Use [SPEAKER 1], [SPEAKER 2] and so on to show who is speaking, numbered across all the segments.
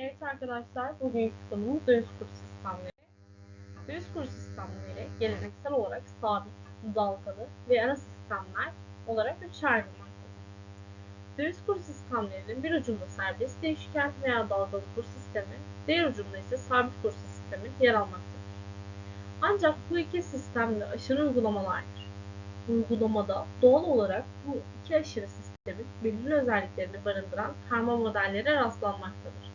[SPEAKER 1] Evet arkadaşlar, bugünkü konumuz döviz kuru sistemleri. Döviz kuru sistemleri geleneksel olarak sabit, dalgalı ve ara sistemler olarak üçe ayrılmaktadır. Döviz kuru sistemlerinin bir ucunda serbest değişken veya dalgalı kur sistemi, diğer ucunda ise sabit kur sistemi yer almaktadır. Ancak bu iki sistemde aşırı uygulamalardır. Uygulamada doğal olarak bu iki aşırı sistemin belirli özelliklerini barındıran karma modellere rastlanmaktadır.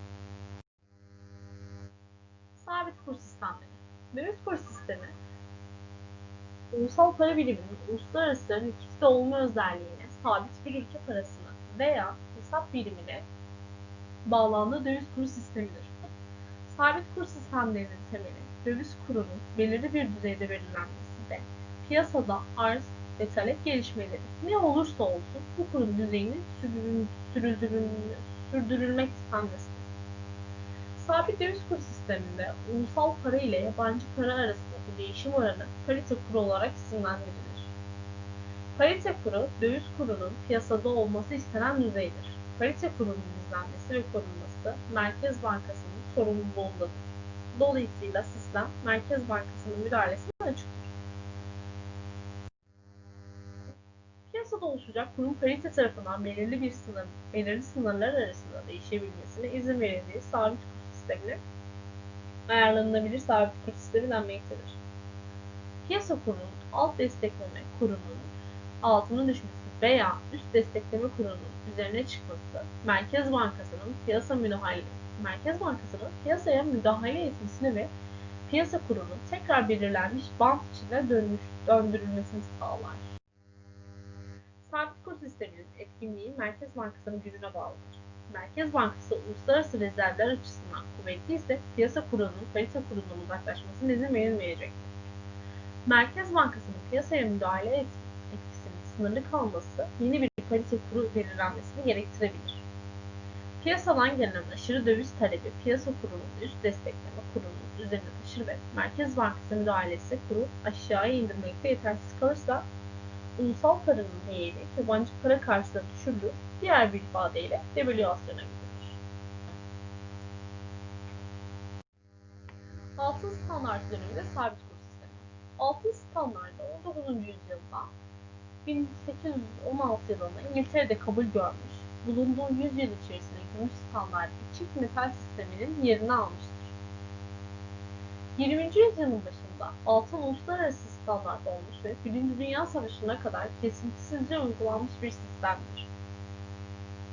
[SPEAKER 1] Döviz kur sistemi, ulusal para biriminin uluslararası likidite olma özelliğine sabit bir ülke parasına veya hesap birimine bağlandığı döviz kuru sistemidir. Sabit kur sistemlerinin temeli, döviz kurunun belirli bir düzeyde belirlenmesi ve piyasada arz ve talep gelişmeleri ne olursa olsun bu kurun düzeyinin sürdürül- sürdürül- sürdürülmek istenmesidir. Sabit döviz kur sisteminde ulusal para ile yabancı para arasındaki değişim oranı parite kuru olarak isimlendirilir. Parite kuru, döviz kurunun piyasada olması istenen düzeydir. Parite kurunun izlenmesi ve korunması Merkez Bankası'nın sorumluluğundadır. Dolayısıyla sistem Merkez Bankası'nın müdahalesine açıktır. Piyasada oluşacak kurun parite tarafından belirli bir sınır, belirli sınırlar arasında değişebilmesine izin verildiği sabit sistemine ayarlanabilir sabit kur sistemi denmektedir. Piyasa kurunun alt destekleme kurunun altına düşmesi veya üst destekleme kurunun üzerine çıkması Merkez Bankası'nın piyasa müdahale Merkez Bankası'nın piyasaya müdahale etmesini ve piyasa kurunun tekrar belirlenmiş bant içine dönmüş, döndürülmesini sağlar. Sabit kur sisteminin etkinliği Merkez Bankası'nın gücüne bağlıdır. Merkez Bankası uluslararası rezervler açısından kuvvetli ise piyasa kurunun parite kurundan uzaklaşmasına izin verilmeyecektir. Merkez Bankası'nın piyasaya müdahale et, etkisinin sınırlı kalması yeni bir parite kuru belirlenmesini gerektirebilir. Piyasadan gelen aşırı döviz talebi piyasa kurunun üst destekleme kurunun üzerine taşır ve Merkez Bankası müdahalesi kuru aşağıya indirmekte yetersiz kalırsa ulusal paranın değeri yabancı para karşısında düşürülür, diğer bir ifadeyle devalüasyona gidilir. Altın standart döneminde sabit kur sistemi. Altın standartı 19. yüzyılda 1816 yılında İngiltere'de kabul görmüş, bulunduğu yüzyıl içerisinde gümüş standartı çift metal sisteminin yerini almıştır. 20. yüzyılın başında altın uluslararası standart olmuş ve Birinci Dünya Savaşı'na kadar kesintisizce uygulanmış bir sistemdir.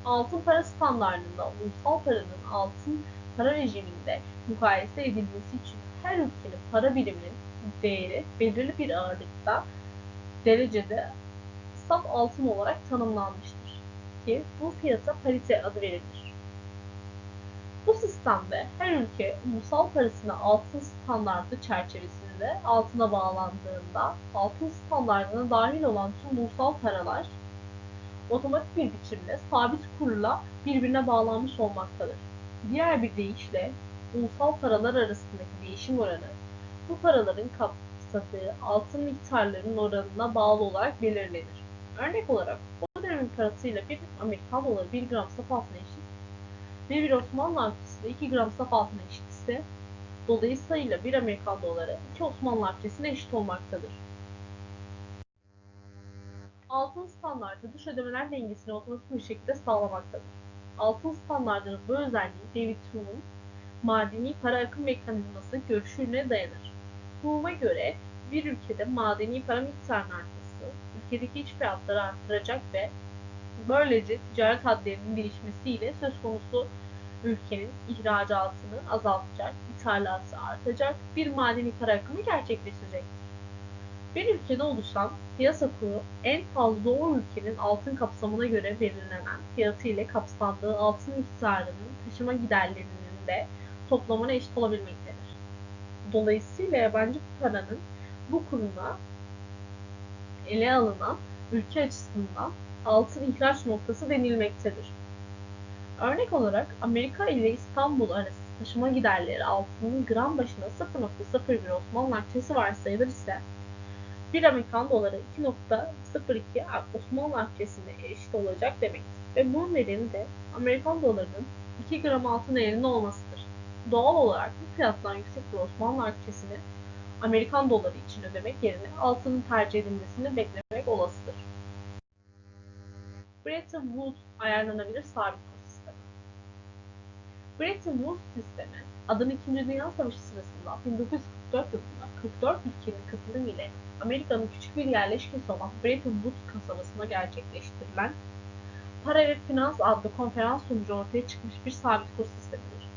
[SPEAKER 1] Altın para standartında ulusal paranın altın para rejiminde mukayese edilmesi için her ülkenin para biriminin değeri belirli bir ağırlıkta derecede saf altın olarak tanımlanmıştır ki bu fiyata parite adı verilir. Bu sistemde her ülke ulusal parasını altın standartı çerçevesinde altına bağlandığında altın standartına dahil olan tüm ulusal paralar otomatik bir biçimde sabit kurla birbirine bağlanmış olmaktadır. Diğer bir deyişle ulusal paralar arasındaki değişim oranı bu paraların kapsadığı altın miktarlarının oranına bağlı olarak belirlenir. Örnek olarak o dönemin parasıyla bir Amerikan doları 1 gram saf altına eşit ve bir Osmanlı akçesi de 2 gram saf altına eşit ise dolayısıyla bir Amerikan doları 2 Osmanlı akçesine eşit olmaktadır. Altın standartı dış ödemeler dengesini otomatik bir şekilde sağlamaktadır. Altın standartının bu özelliği David Hume'un madeni para akım mekanizması görüşüne dayanır. Hume'a göre bir ülkede madeni para miktarının artması ülkedeki iç fiyatları artıracak ve böylece ticaret hadlerinin değişmesiyle söz konusu ülkenin ihracatını azaltacak, ithalatı artacak, bir madeni para akımı gerçekleşecektir. Bir ülkede oluşan piyasa kuru en fazla o ülkenin altın kapsamına göre belirlenen fiyatı ile kapsandığı altın miktarının taşıma giderlerinin de toplamına eşit olabilmektedir. Dolayısıyla yabancı paranın bu kuruna ele alınan ülke açısından altın ihraç noktası denilmektedir. Örnek olarak Amerika ile İstanbul arası taşıma giderleri altının gram başına 0.01 Osmanlı akçesi varsayılır ise 1 Amerikan doları 2.02 Osmanlı akçesine eşit olacak demektir. Ve bunun nedeni de Amerikan dolarının 2 gram altın değerinde olmasıdır. Doğal olarak bu fiyattan yüksek bir Osmanlı akçesini Amerikan doları için ödemek yerine altının tercih edilmesini beklemek olasıdır. Bretton Woods ayarlanabilir sabit. Bretton Woods sistemi adını 2. Dünya Savaşı sırasında 1944 yılında 44 ülkenin katılımı ile Amerika'nın küçük bir yerleşkesi olan Bretton Woods kasabasında gerçekleştirilen Para ve Finans adlı konferans sonucu ortaya çıkmış bir sabit kur sistemidir.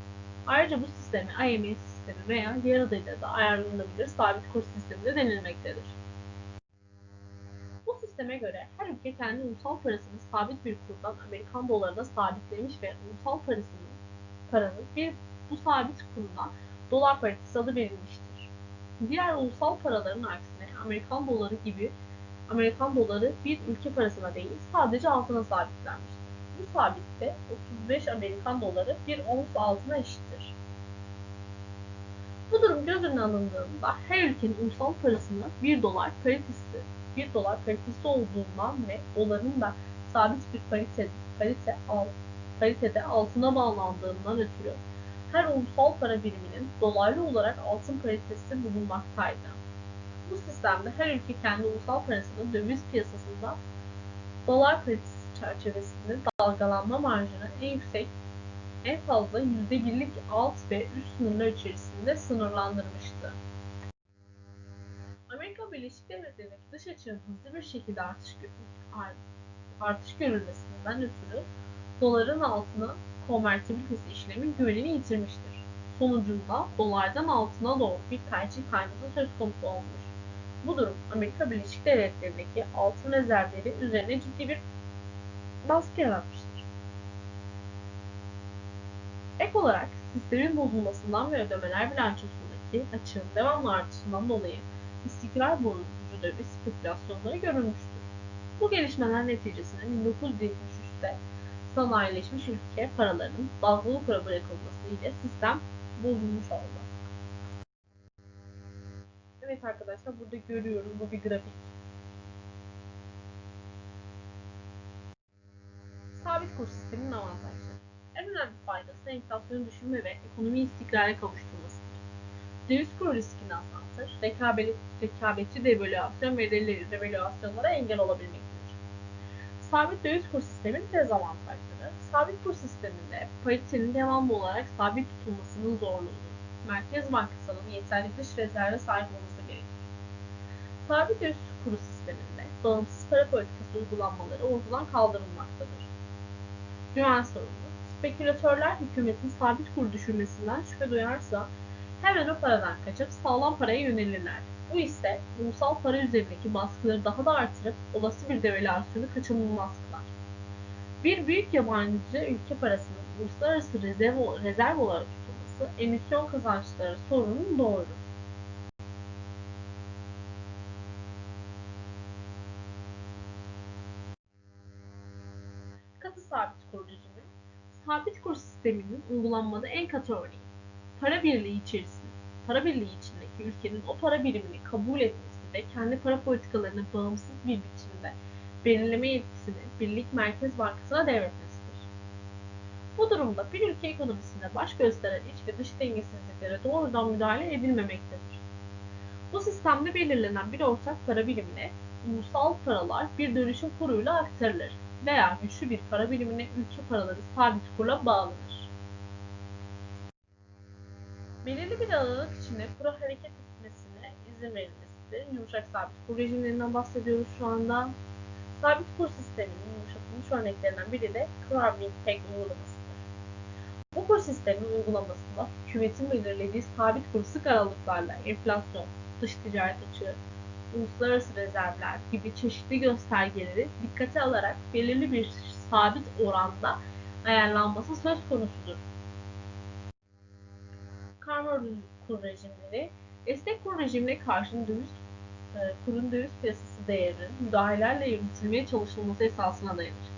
[SPEAKER 1] Ayrıca bu sistemi IMF sistemi veya diğer adıyla da ayarlanabilir sabit kur sistemi de denilmektedir. Bu sisteme göre her ülke kendi ulusal parasını sabit bir kurdan Amerikan dolarına sabitlemiş ve ulusal parasını paranın bir bu sabit kuruna dolar paritesi adı verilmiştir. Diğer ulusal paraların aksine Amerikan doları gibi Amerikan doları bir ülke parasına değil sadece altına sabitlenmiştir. Bu sabitte 35 Amerikan doları bir ons altına eşittir. Bu durum göz önüne alındığında her ülkenin ulusal parasını 1 dolar paritesi 1 dolar paritesi olduğundan ve doların da sabit bir parite, parite alt, paritede altına bağlandığından ötürü her ulusal para biriminin dolaylı olarak altın paritesi bulunmaktaydı. Bu sistemde her ülke kendi ulusal parasını döviz piyasasında dolar paritesi çerçevesinde dalgalanma marjını en yüksek en fazla %1'lik alt ve üst sınırlar içerisinde sınırlandırmıştı. Amerika Birleşik Devletleri'ndeki dış açığın hızlı bir şekilde artış, artış görülmesinden ötürü doların altına konvertibilitesi işlemi güvenini yitirmiştir. Sonucunda dolardan altına doğru bir tercih kayması söz konusu olmuş. Bu durum Amerika Birleşik Devletleri'ndeki altın rezervleri üzerine ciddi bir baskı yaratmıştır. Ek olarak sistemin bozulmasından ve ödemeler bilançosundaki açığın devamlı artışından dolayı istikrar bozucu döviz spekülasyonları görülmüştür. Bu gelişmeler neticesinde 1973'te sanayileşmiş ülke paralarının para bırakılması ile sistem bozulmuş oldu. Evet arkadaşlar burada görüyoruz bu bir grafik. Sabit kur sisteminin avantajları. En önemli faydası enflasyonu düşürme ve ekonomiyi istikrara kavuşturmasıdır. Döviz kuru riskini azaltır, rekabet, rekabetçi devalüasyon ve devalüasyonlara engel olabilmektedir. Sabit döviz kur sisteminin dezavantajları. Sabit kur sisteminde paritenin devamlı olarak sabit tutulmasının zorluğudur. Merkez Bankası'nın yeterli dış rezerve sahip olması gerekir. Sabit döviz kuru sisteminde bağımsız para politikası uygulanmaları ortadan kaldırılmaktadır. Güven sorunu. Spekülatörler hükümetin sabit kur düşürmesinden şüphe duyarsa hemen o paradan kaçıp sağlam paraya yönelirler. Bu ise ulusal para üzerindeki baskıları daha da artırıp olası bir devalüasyonu kaçınılmaz kılar. Bir büyük yabancı ülke parasının uluslararası rezerv, rezerv olarak tutulması emisyon kazançları sorununu doğurur. Katı sabit kur rejimi, sabit kur sisteminin uygulanmada en katı örneği. Para birliği içerisinde, para birliği içindeki ülkenin o para birimini kabul etmesi ve kendi para politikalarını bağımsız bir biçimde belirleme yetkisini Birlik Merkez Bankası'na devretmesidir. Bu durumda bir ülke ekonomisinde baş gösteren iç ve dış dengesizliklere doğrudan müdahale edilmemektedir. Bu sistemde belirlenen bir ortak para birimine ulusal paralar bir dönüşüm kuruyla aktarılır veya güçlü bir para birimine ülke paraları sabit kurla bağlanır. Belirli bir aralık içinde kura hareket etmesine izin verilmesidir. Yumuşak sabit kur rejimlerinden bahsediyoruz şu anda. Sabit kur sisteminin yumuşatılmış örneklerinden biri de Clubbing Peg uygulamasıdır. Bu kur sisteminin uygulamasında hükümetin belirlediği sabit kur sık aralıklarla enflasyon, dış ticaret açığı, uluslararası rezervler gibi çeşitli göstergeleri dikkate alarak belirli bir sabit oranda ayarlanması söz konusudur. Karma kur rejimleri, esnek kur rejimine karşın döviz e, kurun döviz piyasası değerinin müdahalelerle yürütülmeye çalışılması esasına dayanır.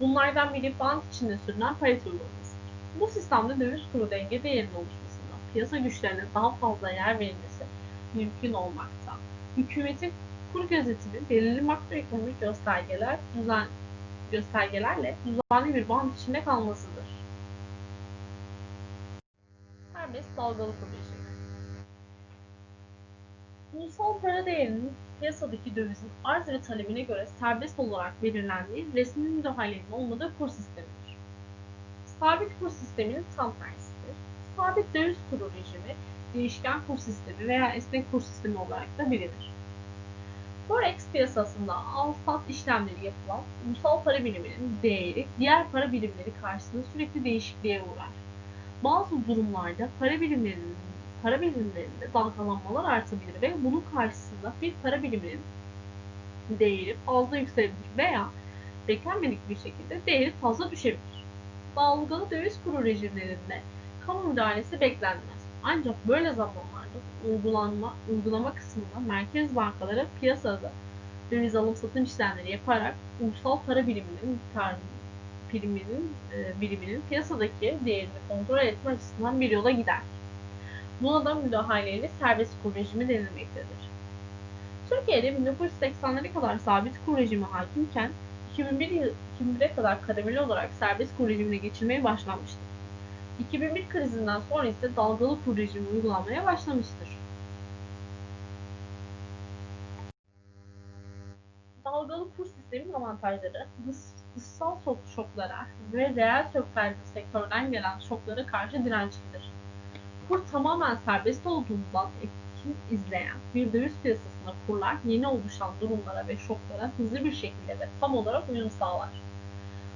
[SPEAKER 1] Bunlardan biri band içinde sürülen parite uygulaması. Bu sistemde döviz kuru denge değerinin oluşmasında piyasa güçlerine daha fazla yer verilmesi mümkün olmakta. Hükümetin kur gözetimi belirli makroekonomik göstergeler düzen göstergelerle düzenli bir band içinde kalmasıdır. Serbest dalgalı kur rejimi. Ulusal para değerinin piyasadaki dövizin arz ve talebine göre serbest olarak belirlendiği resmi müdahalenin olmadığı kur sistemidir. Sabit kur sisteminin tam tersidir. Sabit döviz kuru rejimi değişken kur sistemi veya esnek kur sistemi olarak da bilinir. Forex piyasasında al-sat işlemleri yapılan ulusal para biriminin değeri diğer para birimleri karşısında sürekli değişikliğe uğrar. Bazı durumlarda para birimlerinin para birimlerinde dalgalanmalar artabilir ve bunun karşısında bir para biriminin değeri fazla yükselebilir veya beklenmedik bir şekilde değeri fazla düşebilir. Dalgalı döviz kuru rejimlerinde kamu müdahalesi beklenmez. Ancak böyle zamanlarda uygulanma, uygulama kısmında merkez bankaları piyasada döviz alım satım işlemleri yaparak ulusal para biriminin miktarını biriminin, e, biriminin piyasadaki değerini kontrol etme açısından bir yola gider. Buna da müdahaleyle serbest kur rejimi denilmektedir. Türkiye'de 1980'lere kadar sabit kur rejimi hakimken 2001 yıl- 2001'e kadar kademeli olarak serbest kur rejimine geçilmeye başlanmıştır. 2001 krizinden sonra ise dalgalı kur rejimi uygulanmaya başlamıştır. Dalgalı kur sistemin avantajları dışsal şok- şoklara ve reel sektör- sektörden gelen şoklara karşı dirençlidir. Kur tamamen serbest olduğundan etkin izleyen bir döviz piyasasında kurlar yeni oluşan durumlara ve şoklara hızlı bir şekilde ve tam olarak uyum sağlar.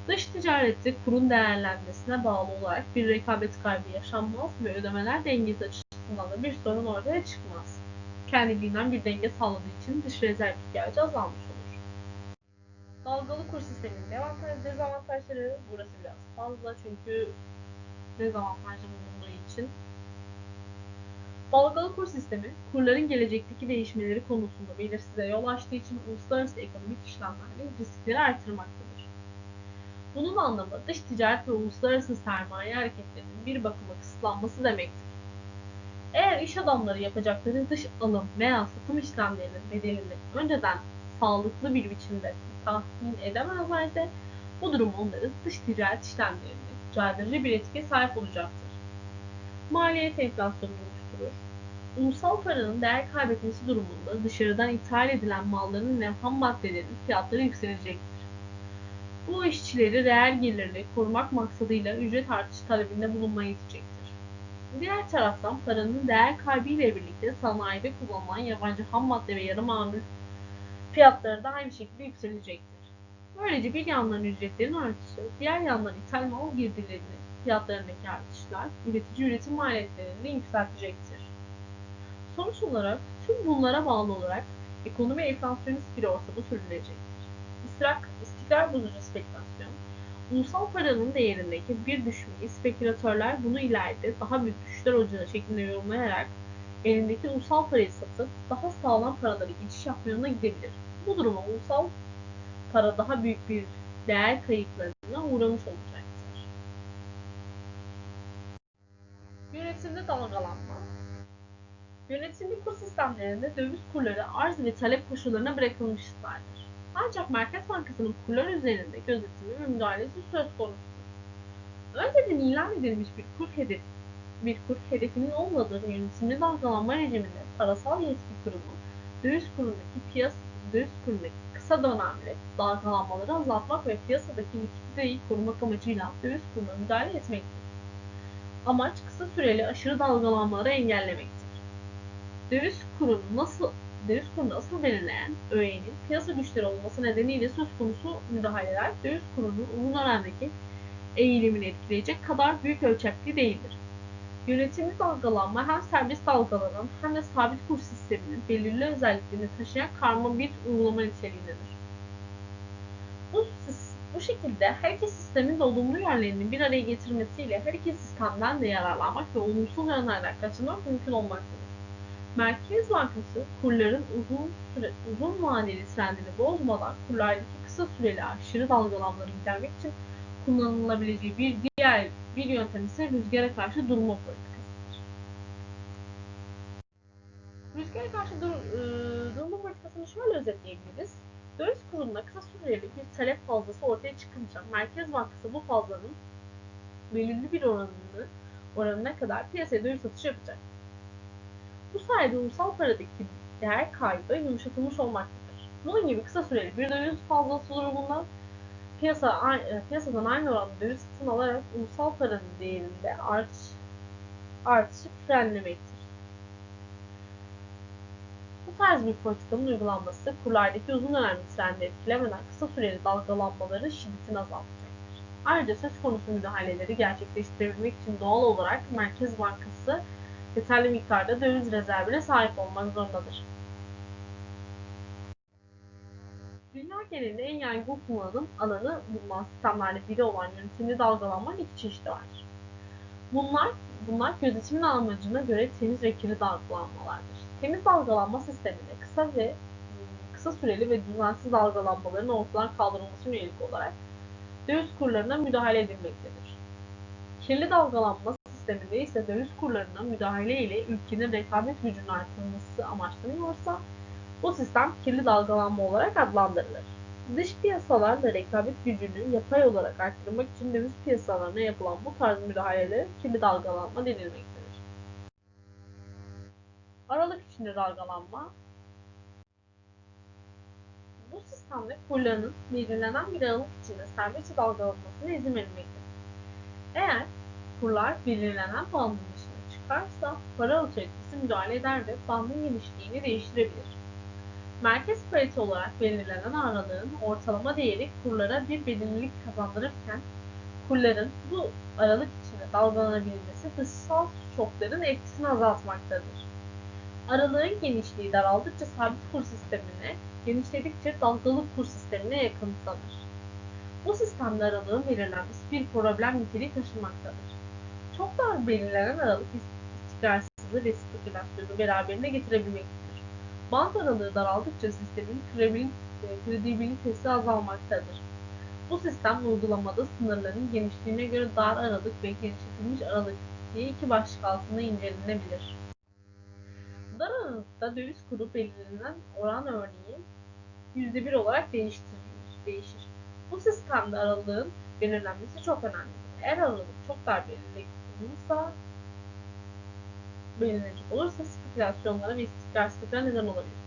[SPEAKER 1] Dış ticarette kurun değerlenmesine bağlı olarak bir rekabet kaybı yaşanmaz ve ödemeler dengesi açısından da bir sorun ortaya çıkmaz. Kendiliğinden bir denge sağladığı için dış rezerv ihtiyacı azalmış. Dalgalı kur sisteminin avantaj dezavantajları burası biraz fazla çünkü dezavantajlı bulunduğu için. Dalgalı kur sistemi, kurların gelecekteki değişmeleri konusunda belirsizliğe yol açtığı için uluslararası ekonomik işlemlerde riskleri artırmaktadır. Bunun anlamı dış ticaret ve uluslararası sermaye hareketlerinin bir bakıma kısıtlanması demektir. Eğer iş adamları yapacakları dış alım veya satım işlemlerinin bedelini önceden sağlıklı bir biçimde tahmin edemezlerse bu durum onların dış ticaret işlemlerinde caydırıcı bir etkiye sahip olacaktır. Maliyet enflasyonu oluşturur. Ulusal paranın değer kaybetmesi durumunda dışarıdan ithal edilen malların ve ham maddelerin fiyatları yükselecektir. Bu işçileri reel gelirli korumak maksadıyla ücret artışı talebinde bulunmaya itecektir. Diğer taraftan paranın değer kaybıyla birlikte sanayide kullanılan yabancı ham madde ve yarı mamul fiyatları da aynı şekilde yükselecektir. Böylece bir yandan ücretlerin artışı, diğer yandan ithal mal girdilerinin fiyatlarındaki artışlar üretici üretim maliyetlerini yükseltecektir. Sonuç olarak tüm bunlara bağlı olarak ekonomi enflasyonist bir ortamı sürdürecektir. İstikrar, istikrar bozucu spekülasyon, ulusal paranın değerindeki bir düşmeyi spekülatörler bunu ileride daha büyük düşüşler olacağı şeklinde yorumlayarak elindeki ulusal parayı satıp daha sağlam paralara geçiş yapma yoluna gidebilir. Bu duruma ulusal para daha büyük bir değer kayıplarına uğramış olacaktır. Yönetimde dalgalanma Yönetimli kur sistemlerinde döviz kurları arz ve talep koşullarına bırakılmışlardır. Ancak Merkez Bankası'nın kurlar üzerinde gözetimi ve müdahalesi söz konusudur. Önceden ilan edilmiş bir kur hedefi, bir kur hedefinin olmadığı yönetimli dalgalanma rejiminde parasal yetki kurumu, döviz kurundaki piyas, döviz kurundaki kısa dönemli dalgalanmaları azaltmak ve piyasadaki likiditeyi korumak amacıyla döviz kuruna müdahale etmektir. Amaç kısa süreli aşırı dalgalanmaları engellemektir. Döviz kurunu nasıl döviz kurunu asıl belirleyen öğenin piyasa güçleri olması nedeniyle söz konusu müdahaleler döviz kurunun uzun dönemdeki eğilimini etkileyecek kadar büyük ölçekli değildir. Yönetimli dalgalanma hem serbest dalgalanan hem de sabit kur sisteminin belirli özelliklerini taşıyan karma bir uygulama niteliğindedir. Bu, bu şekilde her iki sistemin de olumlu yönlerini bir araya getirmesiyle her iki sistemden de yararlanmak ve olumsuz yönlerden kaçınmak mümkün olmaktadır. Merkez Bankası kurların uzun süre uzun vadeli trendini bozmadan kurlardaki kısa süreli aşırı dalgalanmaları gidermek için kullanılabileceği bir diğer bir yöntem ise rüzgara karşı durma politikasıdır. Rüzgara karşı dur, e, durma politikasını şöyle özetleyebiliriz. Döviz kurunda kısa süreli bir talep fazlası ortaya çıkınca Merkez Bankası bu fazlanın belirli bir oranını oranına kadar piyasaya döviz satışı yapacak. Bu sayede ulusal paradaki değer kaybı yumuşatılmış olmaktadır. Bunun gibi kısa süreli bir döviz fazlası durumunda piyasa, e, piyasadan aynı oranda döviz satın alarak ulusal paranın değerinde artış, artışı frenlemektir. Bu tarz bir politikanın uygulanması kurlardaki uzun dönemli trendi etkilemeden kısa süreli dalgalanmaların şiddetini azaltacaktır. Ayrıca söz konusu müdahaleleri gerçekleştirebilmek için doğal olarak Merkez Bankası yeterli miktarda döviz rezervine sahip olmak zorundadır. Dünya genelinde en yaygın kullanım alanı bulunan sistemlerde biri olan yönetimli dalgalanma iki çeşidi vardır. Bunlar, bunlar gözetimin amacına göre temiz ve kirli dalgalanmalardır. Temiz dalgalanma sisteminde kısa ve kısa süreli ve düzensiz dalgalanmaların ortadan kaldırılmasına yönelik olarak döviz kurlarına müdahale edilmektedir. Kirli dalgalanma sisteminde ise döviz kurlarına müdahale ile ülkenin rekabet gücünün artırılması amaçlanıyorsa bu sistem kirli dalgalanma olarak adlandırılır. Dış piyasalarla rekabet gücünü yapay olarak arttırmak için döviz piyasalarına yapılan bu tarz müdahalelere kirli dalgalanma denilmektedir. Aralık içinde dalgalanma bu sistemde kurların belirlenen bir aralık içinde serbestçe dalgalanmasına izin verilmektedir. Eğer kurlar belirlenen bandın dışına çıkarsa para otoritesi müdahale eder ve bandın genişliğini değiştirebilir. Merkez parite olarak belirlenen aralığın ortalama değeri kurlara bir belirlilik kazandırırken kurların bu aralık içinde dalgalanabilmesi dışsal şokların etkisini azaltmaktadır. Aralığın genişliği daraldıkça sabit kur sistemine, genişledikçe dalgalı kur sistemine yakınsanır. Bu sistemde aralığın belirlenmesi bir problem niteliği taşımaktadır. Çok dar belirlenen aralık istikrarsızlığı ve spekülasyonu beraberinde getirebilmektedir. Bant aralığı daraldıkça sistemin krebil- e, kredibilitesi azalmaktadır. Bu sistem uygulamada sınırların genişliğine göre dar aralık ve genişletilmiş aralık diye iki başlık altında incelenebilir. Dar aralıkta döviz kuru belirlenen oran örneğin %1 olarak değiştirilir, değişir. Bu sistemde aralığın belirlenmesi çok önemlidir. Eğer aralık çok dar belirlenirse belirlenecek olursa spekülasyonlara ve istikrarsızlıklara neden olabilir.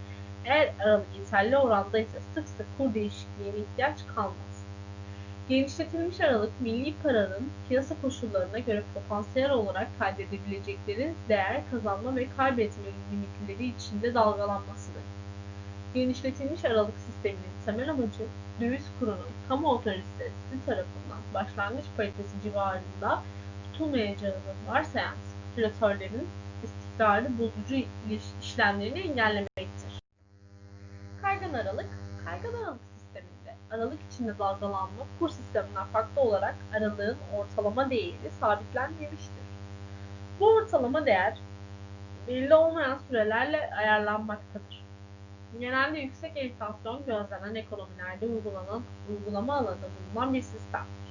[SPEAKER 1] Eğer aralık yeterli oranda ise sık sık kur değişikliğine ihtiyaç kalmaz. Genişletilmiş aralık milli paranın piyasa koşullarına göre potansiyel olarak kaydedebilecekleri değer kazanma ve kaybetme limitleri içinde dalgalanmasıdır. Genişletilmiş aralık sisteminin temel amacı döviz kurunun kamu otoritesi tarafından başlangıç paritesi civarında tutulmayacağını varsayan spekülatörlerin istikrarlı bozucu işlemlerini engellemektir. Kaygan aralık, kaygan aralık sisteminde aralık içinde dalgalanma kur sisteminden farklı olarak aralığın ortalama değeri sabitlenmemiştir. Bu ortalama değer belli olmayan sürelerle ayarlanmaktadır. Genelde yüksek enflasyon gözlenen ekonomilerde uygulanan uygulama alanında bulunan bir sistemdir.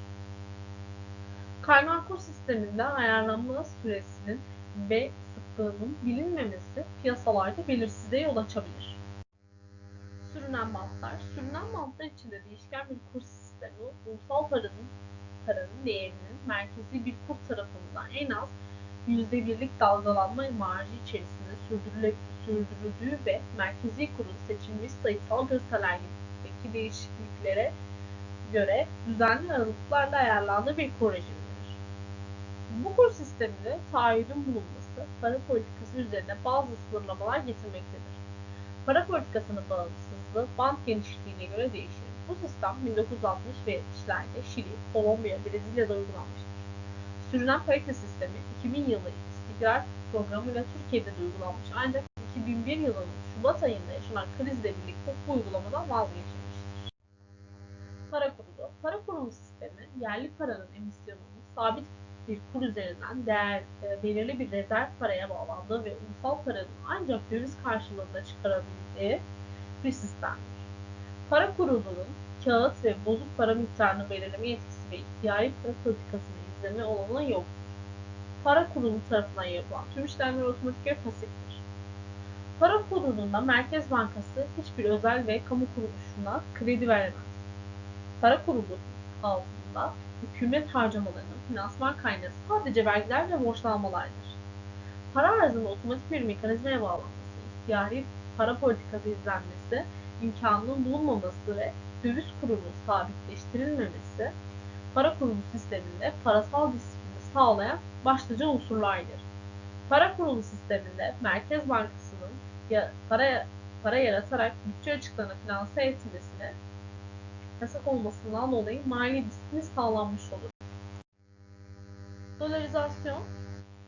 [SPEAKER 1] Kaygan kur sisteminde ayarlanma süresinin ve sıklığının bilinmemesi piyasalarda belirsizliğe yol açabilir. Sürünen bantlar. Sürünen bantlar içinde değişken bir kur sistemi, ulusal paranın, paranın değerinin merkezi bir kur tarafından en az %1'lik dalgalanma marjı içerisinde sürdürüldüğü ve merkezi kurun seçilmiş sayısal göstergelerdeki değişikliklere göre düzenli aralıklarla ayarlandığı bir kur rejimidir. Bu kur sisteminde taahhüdün bulunması para politikası üzerine bazı sınırlamalar getirmektedir. Para politikasının bağımsızlığı band genişliğine göre değişir. Bu sistem 1960 ve 70'lerde Şili, Kolombiya, Brezilya'da uygulanmıştır. Sürünen parite sistemi 2000 yılı istikrar programıyla Türkiye'de de uygulanmış ancak 2001 yılının Şubat ayında yaşanan krizle birlikte bu uygulamadan vazgeçilmiştir. Para kurulu. Para kurulu sistemi yerli paranın emisyonunun sabit bir kur üzerinden değer, e, belirli bir rezerv paraya bağlandığı ve ulusal paranın ancak döviz karşılığında çıkarabildiği bir sistemdir. Para kurulunun kağıt ve bozuk para miktarını belirleme yetkisi ve ihtiyari para politikasını izleme olanağı yoktur. Para kurulu tarafından yapılan tüm işlemler otomatik ve pasiftir. Para kurulunda Merkez Bankası hiçbir özel ve kamu kuruluşuna kredi veremez. Para kurulu altında hükümet harcamalarının finansman kaynağı sadece vergiler ve borçlanmalardır. Para arzının otomatik bir mekanizmaya bağlanması, ihtiyari para politikası izlenmesi, imkanının bulunmaması ve döviz kurunun sabitleştirilmemesi, para kurulu sisteminde parasal disiplini sağlayan başlıca unsurlardır. Para kurulu sisteminde Merkez Bankası'nın ya, para, para yaratarak bütçe açıklarına finanse etmesine yasak olmasından dolayı mali disiplin sağlanmış olur. Dolarizasyon,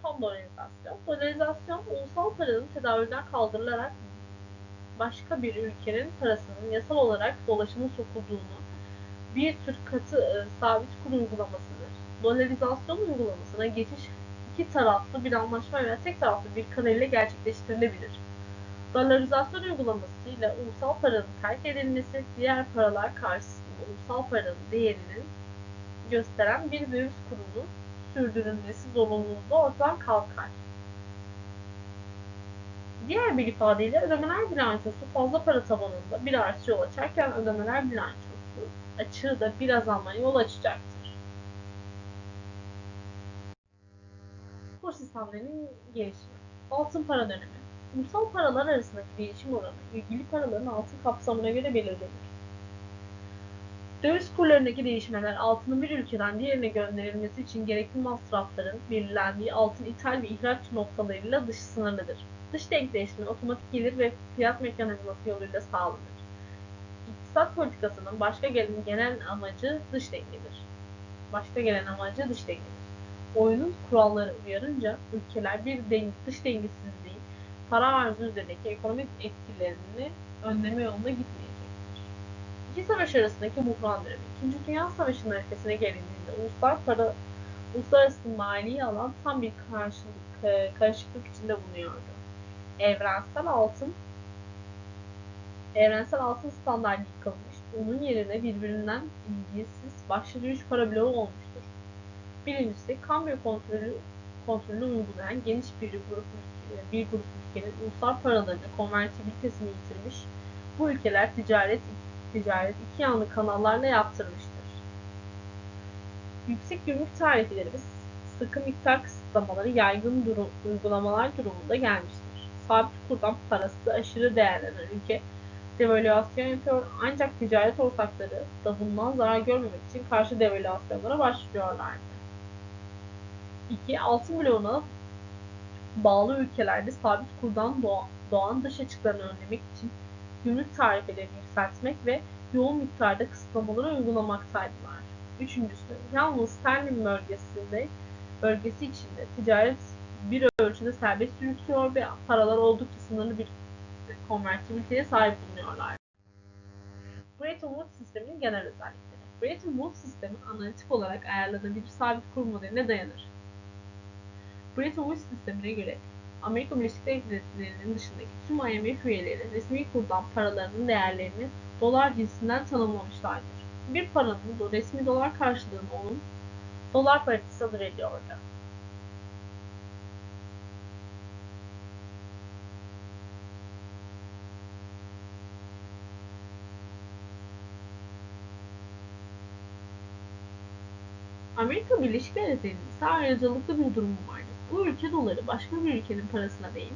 [SPEAKER 1] tam dolarizasyon. Dolarizasyon, ulusal paranın tedavülden kaldırılarak başka bir ülkenin parasının yasal olarak dolaşıma sokulduğunu bir tür katı e, sabit kur uygulamasıdır. Dolarizasyon uygulamasına geçiş iki taraflı bir anlaşma veya tek taraflı bir kanal gerçekleştirilebilir. Dolarizasyon uygulaması ile ulusal paranın terk edilmesi, diğer paralar karşısında ulusal paranın değerinin gösteren bir döviz kurunu sürdürülmesi zorunluluğu da ortadan kalkar. Diğer bir ifadeyle ödemeler bilançosu fazla para tabanında bir artış yol açarken ödemeler bilançosu açığı da bir azalmaya yol açacaktır. Kur sistemlerinin gelişimi. Altın para dönemi. Ulusal paralar arasındaki değişim oranı ilgili paraların altın kapsamına göre belirlenir. Döviz kurlarındaki değişmeler altının bir ülkeden diğerine gönderilmesi için gerekli masrafların belirlendiği altın ithal ve ihraç noktalarıyla dışı sınırlıdır. Dış denkleşme otomatik gelir ve fiyat mekanizması yoluyla sağlanır. İktisat politikasının başka gelen genel amacı dış dengedir. Başka gelen amacı dış dengedir. Oyunun kuralları uyarınca ülkeler bir denge, dış dengesizliği para arzı üzerindeki ekonomik etkilerini önleme yolunda gitmeyecektir. İki savaş arasındaki buhran dönemi. İkinci Dünya Savaşı'nın ötesine gelindiğinde uluslar para, uluslararası mali alan tam bir karşılık, e, karışıklık içinde bulunuyordu. Evrensel altın evrensel altın standartı yıkılmış. Onun yerine birbirinden ilgisiz başlıca üç para bloğu olmuştur. Birincisi kambiyo kontrolü kontrolü uygulayan geniş bir grup bir grup ülkenin ulusal paralarını konvertibilitesini yitirmiş. Bu ülkeler ticaret ticaret iki yanlı kanallarla yaptırmıştır. Yüksek gümrük tarifeleri ve sıkı miktar kısıtlamaları yaygın durum, uygulamalar durumunda gelmiştir. Sabit kurdan parası aşırı değerlenen ülke devalüasyon yapıyor ancak ticaret ortakları da bundan zarar görmemek için karşı devalüasyonlara başlıyorlardı. 2. Altın bloğuna bağlı ülkelerde sabit kurdan doğan dış açıklarını önlemek için gümrük tarifelerini yükseltmek ve yoğun miktarda kısıtlamaları uygulamaktaydılar. Üçüncüsü, yalnız sterlin bölgesinde bölgesi içinde ticaret bir ölçüde serbest yürütüyor ve paralar oldukça sınırlı bir konvertibiliteye sahip bulunuyorlar. Bretton Woods sisteminin genel özellikleri. Bretton Woods sistemi analitik olarak ayarlanabilir sabit kur modeline dayanır. Bretton Woods sistemine göre Amerika Birleşik Devletleri'nin dışındaki tüm IMF üyeleri resmi kurdan paralarının değerlerini dolar cinsinden tanımlamışlardır. Bir paranın resmi dolar karşılığını onun dolar paritesi adı veriliyordu. Amerika Birleşik Devletleri'nin ise ayrıcalıklı bir durumu vardır. Bu ülke doları başka bir ülkenin parasına değil,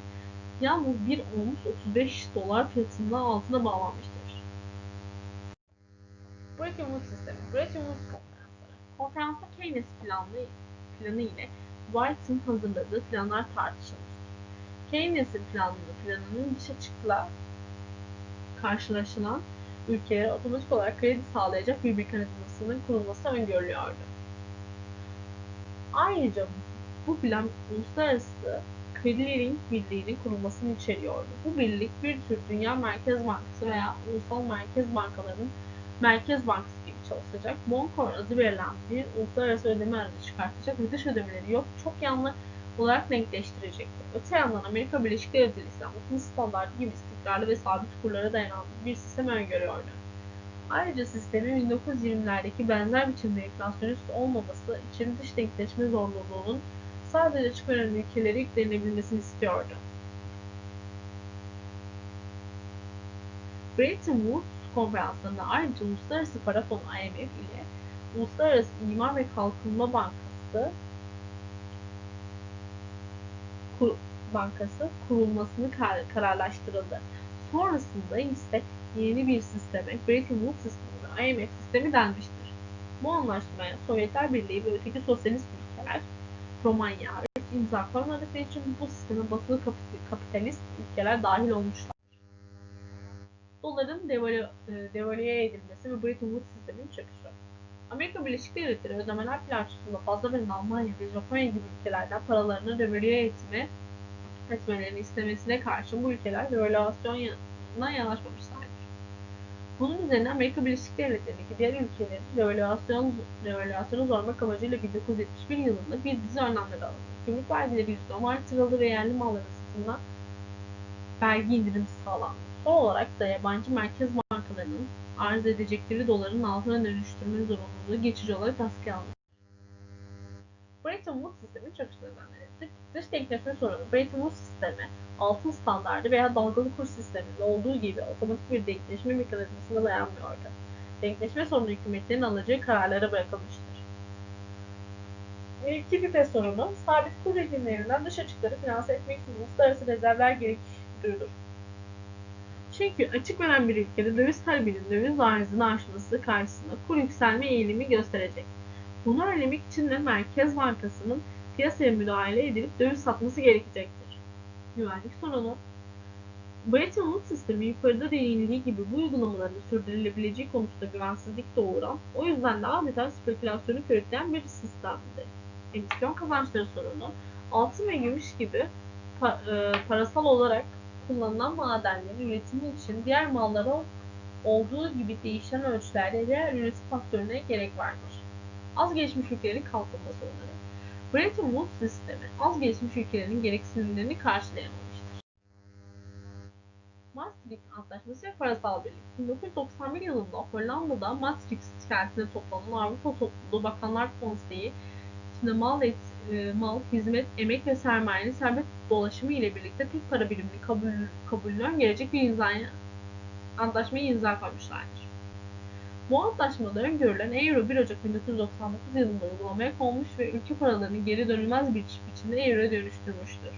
[SPEAKER 1] yalnız bir ons 35 dolar fiyatında altına bağlanmıştır. Bretton Woods sistemi, Bretton Woods konferansları. Konferansta Keynes planı, planı ile White'ın hazırladığı planlar tartışılmıştır. Keynes'in planını, planının dış açıkla karşılaşılan ülkelere otomatik olarak kredi sağlayacak bir mekanizmasının kurulması öngörülüyordu. Ayrıca bu plan uluslararası kredilerin birliğinin kurulmasını içeriyordu. Bu birlik bir tür Dünya Merkez Bankası veya ulusal merkez bankalarının Merkez Bankası gibi çalışacak. Bonkor adı verilen bir uluslararası ödeme aracı çıkartacak ve dış ödemeleri yok çok yanlı olarak denkleştirecektir. Öte yandan Amerika Birleşik Devletleri ise altın standartı gibi istikrarlı ve sabit kurlara dayanan bir sistem öngörüyordu. Ayrıca sistemin 1920'lerdeki benzer biçimde enflasyonist olmaması için dış denkleşme zorunluluğunun sadece açık önemli ülkelere yüklenebilmesini istiyordu. Bretton Woods konferanslarında ayrıca Uluslararası Para Fonu IMF ile Uluslararası İmar ve Kalkınma Bankası Bankası kur- Bankası kurulmasını kar- kararlaştırıldı. Sonrasında ise yeni bir sisteme, Bretton Woods sistemi ve IMF sistemi denmiştir. Bu anlaşmaya Sovyetler Birliği ve öteki sosyalist Romanya imza koymadıkları için bu sisteme basılı kapit- kapitalist ülkeler dahil olmuşlar. Doların devalü, e, devalüe edilmesi ve Bretton Woods sisteminin çöküşü. Amerika Birleşik Devletleri ödemeler bilançosunda fazla veren Almanya ve Japonya gibi ülkelerden paralarını devalüe etme etmelerini istemesine karşın bu ülkeler devalüasyona yanaşmamışlardır. Bunun üzerine Amerika Birleşik Devletleri'ndeki diğer ülkelerin devalüasyon, devalüasyonu zorlamak amacıyla 1971 yılında bir dizi önlemler alındı. Gümrük vergileri %10 artırıldı ve yerli malların satışına vergi indirimi sağlandı. Son olarak da yabancı merkez bankalarının arz edecekleri doların altına dönüştürme zorunluluğu geçici olarak askıya alındı. Bretton Woods sistemi çok nedenleri. Dış, denkleşme sorunu Bretton Woods sistemi altın standardı veya dalgalı kur sisteminde olduğu gibi otomatik bir denkleşme mekanizmasına dayanmıyordu. Denkleşme sorunu hükümetlerin alacağı kararlara bırakılmıştır. Likidite sorunu, sabit kur rejimlerinden dış açıkları finanse etmek için uluslararası rezervler gerek duyulur. Çünkü açık veren bir ülkede döviz talebinin döviz arzını aşması karşısında kur yükselme eğilimi gösterecek. Bunu önlemek için de Merkez Bankası'nın piyasaya müdahale edilip döviz satması gerekecektir. Güvenlik sorunu Bretton Woods sistemi yukarıda değinildiği gibi bu uygulamaların sürdürülebileceği konusunda güvensizlik doğuran, o yüzden de adeta spekülasyonu körükleyen bir sistemdi. Emisyon kazançları sorunu, altın ve gümüş gibi pa- e, parasal olarak kullanılan madenlerin üretimi için diğer mallara olduğu gibi değişen ölçülerde diğer üretim faktörüne gerek vardır. Az gelişmiş ülkelerin kalkınma sorunları. Bretton Woods sistemi az gelişmiş ülkelerin gereksinimlerini karşılayamamıştır. Maastricht Antlaşması ve Parasal Birlik 1991 yılında Hollanda'da Maastricht kentinde toplanan Avrupa Topluluğu Bakanlar Konseyi içinde mal, et, e, mal, hizmet, emek ve sermayenin serbest dolaşımı ile birlikte tek para birimini kabul, kabulünü öngörecek bir imzaya, antlaşmayı imza koymuşlardır. Bu antlaşmada öngörülen Euro 1 Ocak 1999 yılında uygulamaya konmuş ve ülke paralarını geri dönülmez bir biçimde Euro'ya dönüştürmüştür.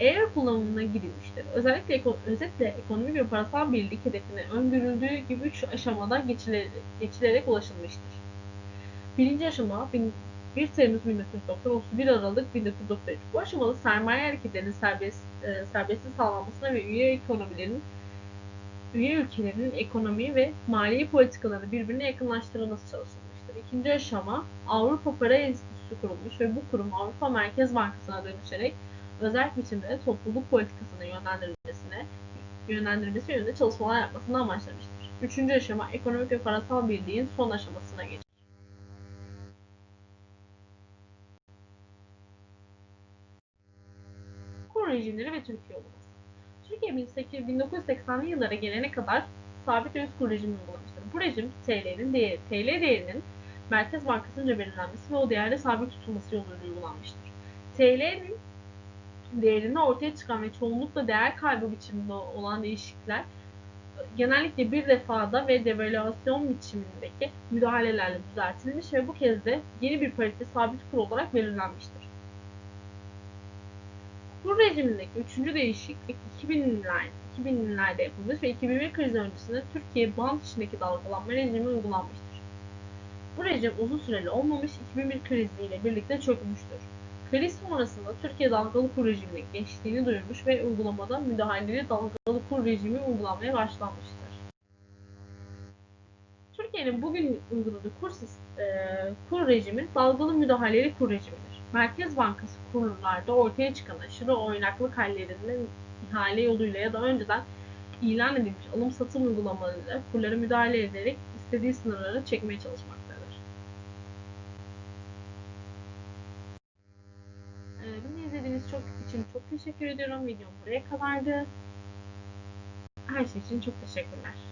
[SPEAKER 1] Euro kullanımına girilmiştir. Özellikle özetle ekonomik ve parasal birlik hedefine öngörüldüğü gibi üç aşamada geçilerek, ulaşılmıştır. Birinci aşama bin- 1 Temmuz 1990 31 Aralık 1993. Bu aşamada sermaye hareketlerinin serbest, e, serbestliği sağlanmasına ve üye ekonomilerin üye ülkelerinin ekonomi ve maliye politikaları birbirine yakınlaştırılması çalışılmıştır. İkinci aşama Avrupa Para Enstitüsü kurulmuş ve bu kurum Avrupa Merkez Bankası'na dönüşerek özel biçimde topluluk politikasını yönlendirilmesine yönlendirmesi yönünde çalışmalar yapmasını amaçlamıştır. Üçüncü aşama ekonomik ve parasal birliğin son aşamasına geçer. Kur rejimleri ve Türkiye olması. Türkiye 1800 1980'li yıllara gelene kadar sabit döviz kur rejimi uygulamıştır. Bu rejim TL'nin değeri, TL değerinin Merkez Bankası'nca belirlenmesi ve o değerde sabit tutulması yoluyla uygulanmıştır. TL'nin değerinde ortaya çıkan ve çoğunlukla değer kaybı biçiminde olan değişiklikler genellikle bir defada ve devalüasyon biçimindeki müdahalelerle düzeltilmiş ve bu kez de yeni bir parite sabit kur olarak belirlenmiştir. Kur rejimindeki üçüncü değişiklik 2000'ler 2000'lerde yapılmış ve 2001 krizi öncesinde Türkiye band içindeki dalgalanma rejimi uygulanmıştır. Bu rejim uzun süreli olmamış 2001 kriziyle birlikte çökmüştür. Kriz sonrasında Türkiye dalgalı kur rejimine geçtiğini duyurmuş ve uygulamada müdahaleli dalgalı kur rejimi uygulanmaya başlanmıştır. Türkiye'nin bugün uyguladığı kur, e, kur rejimi dalgalı müdahaleli kur rejimidir. Merkez Bankası kurullarda ortaya çıkan aşırı oynaklık hallerinden ihale yoluyla ya da önceden ilan edilmiş alım satım uygulamalarıyla kurlara müdahale ederek istediği sınırları çekmeye çalışmaktadır. Ee, izlediğiniz çok için çok teşekkür ediyorum. Videom buraya kadardı. Her şey için çok teşekkürler.